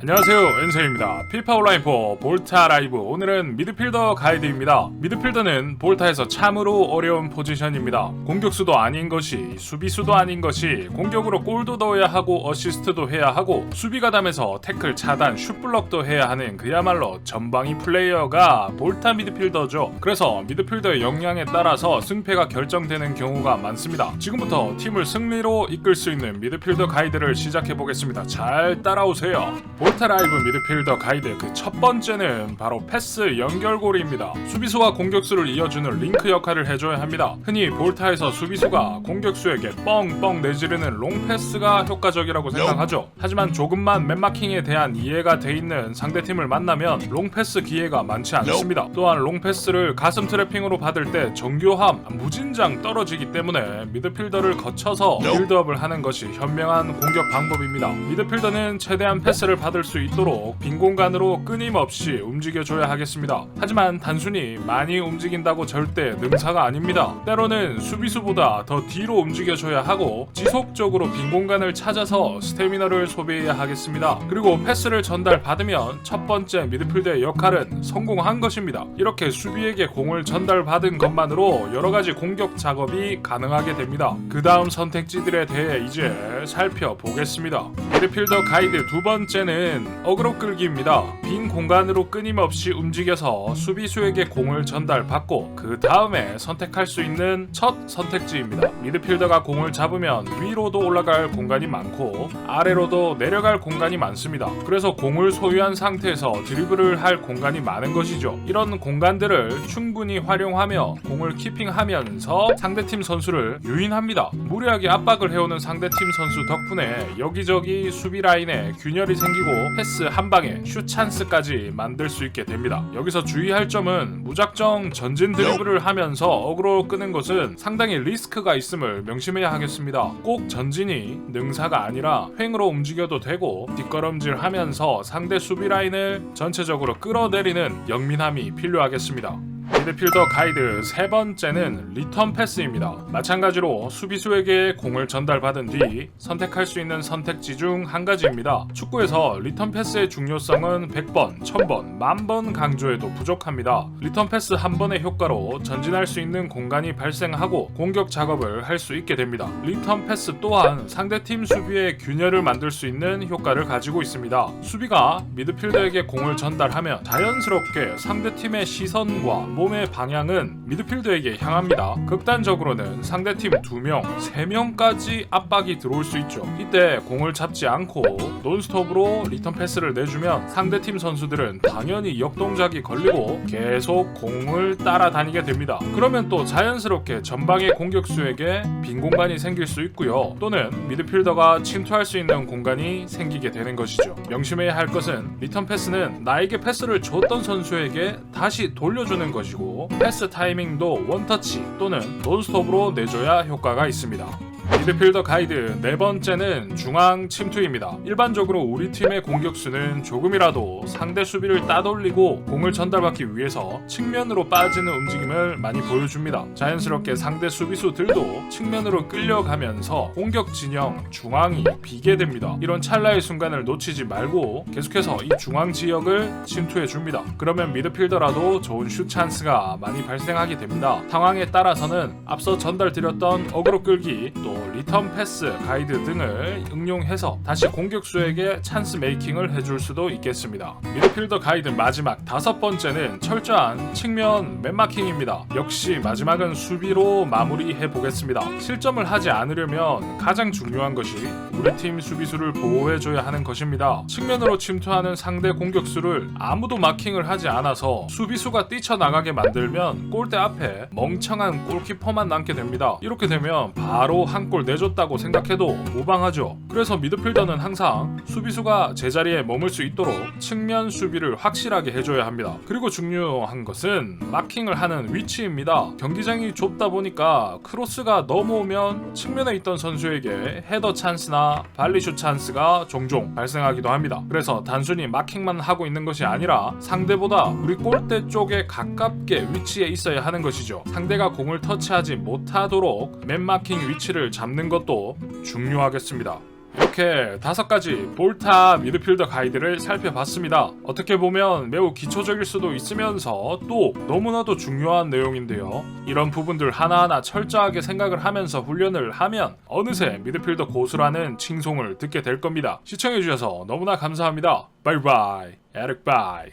안녕하세요 엔세입니다. 피파 온라인4 볼타 라이브. 오늘은 미드필더 가이드입니다. 미드필더는 볼타에서 참으로 어려운 포지션입니다. 공격수도 아닌 것이 수비수도 아닌 것이 공격으로 골도 넣어야 하고 어시스트도 해야 하고 수비 가 담에서 태클 차단 슛블럭도 해야 하는 그야말로 전방위 플레이어가 볼타 미드필더죠. 그래서 미드필더의 역량에 따라서 승패가 결정되는 경우가 많습니다. 지금부터 팀을 승리로 이끌 수 있는 미드필더 가이드를 시작해 보겠습니다. 잘 따라오세요 볼타 라이브 미드필더 가이드 그 첫 번째는 바로 패스 연결고리입니다. 수비수와 공격수를 이어주는 링크 역할을 해줘야 합니다. 흔히 볼타에서 수비수가 공격수에게 뻥뻥 내지르는 롱패스가 효과적이라고 생각하죠. 하지만 조금만 맨마킹에 대한 이해가 돼 있는 상대팀을 만나면 롱패스 기회가 많지 않습니다. 또한 롱패스를 가슴 트래핑으로 받을 때 정교함, 무진장 떨어지기 때문에 미드필더를 거쳐서 빌드업을 하는 것이 현명한 공격 방법입니다. 미드필더는 최대한 패스를 받을 수 있도록 빈 공간으로 끊임없이 움직여줘야 하겠습니다. 하지만 단순히 많이 움직인다고 절대 능사가 아닙니다. 때로는 수비수보다 더 뒤로 움직여줘야 하고 지속적으로 빈 공간을 찾아서 스태미너를 소비해야 하겠습니다. 그리고 패스를 전달받으면 첫 번째 미드필더의 역할은 성공한 것입니다. 이렇게 수비에게 공을 전달받은 것만으로 여러 가지 공격 작업이 가능하게 됩니다. 그 다음 선택지들에 대해 이제 살펴보겠습니다. 미드필더 가이드 두 번째는 어그로 끌기입니다. 빈 공간으로 끊임없이 움직여서 수비수에게 공을 전달받고 그 다음에 선택할 수 있는 첫 선택지입니다. 미드필더가 공을 잡으면 위로도 올라갈 공간이 많고 아래로도 내려갈 공간이 많습니다. 그래서 공을 소유한 상태에서 드리블을 할 공간이 많은 것이죠. 이런 공간들을 충분히 활용하며 공을 키핑하면서 상대팀 선수를 유인합니다. 무리하게 압박을 해오는 상대팀 선수 덕분에 여기저기 수비 라인에 균열이 생기고 패스 한 방에 슛 찬스까지 만들 수 있게 됩니다. 여기서 주의할 점은 무작정 전진 드리블을 하면서 어그로 끄는 것은 상당히 리스크가 있음을 명심해야 하겠습니다. 꼭 전진이 능사가 아니라 횡으로 움직여도 되고 뒷걸음질 하면서 상대 수비 라인을 전체적으로 끌어내리는 영민함이 필요하겠습니다. 미드필더 가이드 세 번째는 리턴 패스입니다. 마찬가지로 수비수에게 공을 전달받은 뒤 선택할 수 있는 선택지 중 한 가지입니다. 축구에서 리턴 패스의 중요성은 100번, 1000번, 만번 강조해도 부족합니다. 리턴 패스 한 번의 효과로 전진할 수 있는 공간이 발생하고 공격 작업을 할 수 있게 됩니다. 리턴 패스 또한 상대팀 수비의 균열을 만들 수 있는 효과를 가지고 있습니다. 수비가 미드필더에게 공을 전달하면 자연스럽게 상대팀의 시선과 몸의 방향은 미드필더에게 향합니다. 극단적으로는 상대팀 2명, 3명까지 압박이 들어올 수 있죠. 이때 공을 잡지 않고 논스톱으로 리턴 패스를 내주면 상대팀 선수들은 당연히 역동작이 걸리고 계속 공을 따라다니게 됩니다. 그러면 또 자연스럽게 전방의 공격수에게 빈 공간이 생길 수 있고요. 또는 미드필더가 침투할 수 있는 공간이 생기게 되는 것이죠. 명심해야 할 것은 리턴 패스는 나에게 패스를 줬던 선수에게 다시 돌려주는 것이 고 패스 타이밍도 원터치 또는 논스톱으로 내줘야 효과가 있습니다. 미드필더 가이드 네 번째는 중앙 침투입니다. 일반적으로 우리 팀의 공격수는 조금이라도 상대 수비를 따돌리고 공을 전달받기 위해서 측면으로 빠지는 움직임을 많이 보여줍니다. 자연스럽게 상대 수비수들도 측면으로 끌려가면서 공격 진영 중앙이 비게 됩니다. 이런 찰나의 순간을 놓치지 말고 계속해서 이 중앙 지역을 침투해 줍니다. 그러면 미드필더라도 좋은 슛 찬스가 많이 발생하게 됩니다. 상황에 따라서는 앞서 전달드렸던 어그로 끌기 또 리턴 패스 가이드 등을 응용해서 다시 공격수에게 찬스 메이킹을 해줄 수도 있겠습니다. 미드필더 가이드 마지막 다섯 번째는 철저한 측면 맨마킹입니다. 역시 마지막은 수비로 마무리해 보겠습니다. 실점을 하지 않으려면 가장 중요한 것이 우리 팀 수비수를 보호해줘야 하는 것입니다. 측면으로 침투하는 상대 공격수를 아무도 마킹을 하지 않아서 수비수가 뛰쳐나가게 만들면 골대 앞에 멍청한 골키퍼만 남게 됩니다. 이렇게 되면 바로 한골 내줬다고 생각해도 무방하죠. 그래서 미드필더는 항상 수비수가 제자리에 머물 수 있도록 측면 수비를 확실하게 해줘야 합니다. 그리고 중요한 것은 마킹을 하는 위치입니다. 경기장이 좁다 보니까 크로스가 넘어오면 측면에 있던 선수에게 헤더 찬스나 발리슛 찬스가 종종 발생하기도 합니다. 그래서 단순히 마킹만 하고 있는 것이 아니라 상대보다 우리 골대 쪽에 가깝게 위치해 있어야 하는 것이죠. 상대가 공을 터치하지 못하도록 맨마킹 위치를 잡는 것도 중요하겠습니다. 이렇게 다섯 가지 볼타 미드필더 가이드를 살펴봤습니다. 어떻게 보면 매우 기초적일 수도 있으면서 또 너무나도 중요한 내용인데요. 이런 부분들 하나하나 철저하게 생각을 하면서 훈련을 하면 어느새 미드필더 고수라는 칭송을 듣게 될 겁니다. 시청해주셔서 너무나 감사합니다. 바이바이. 에릭 바이.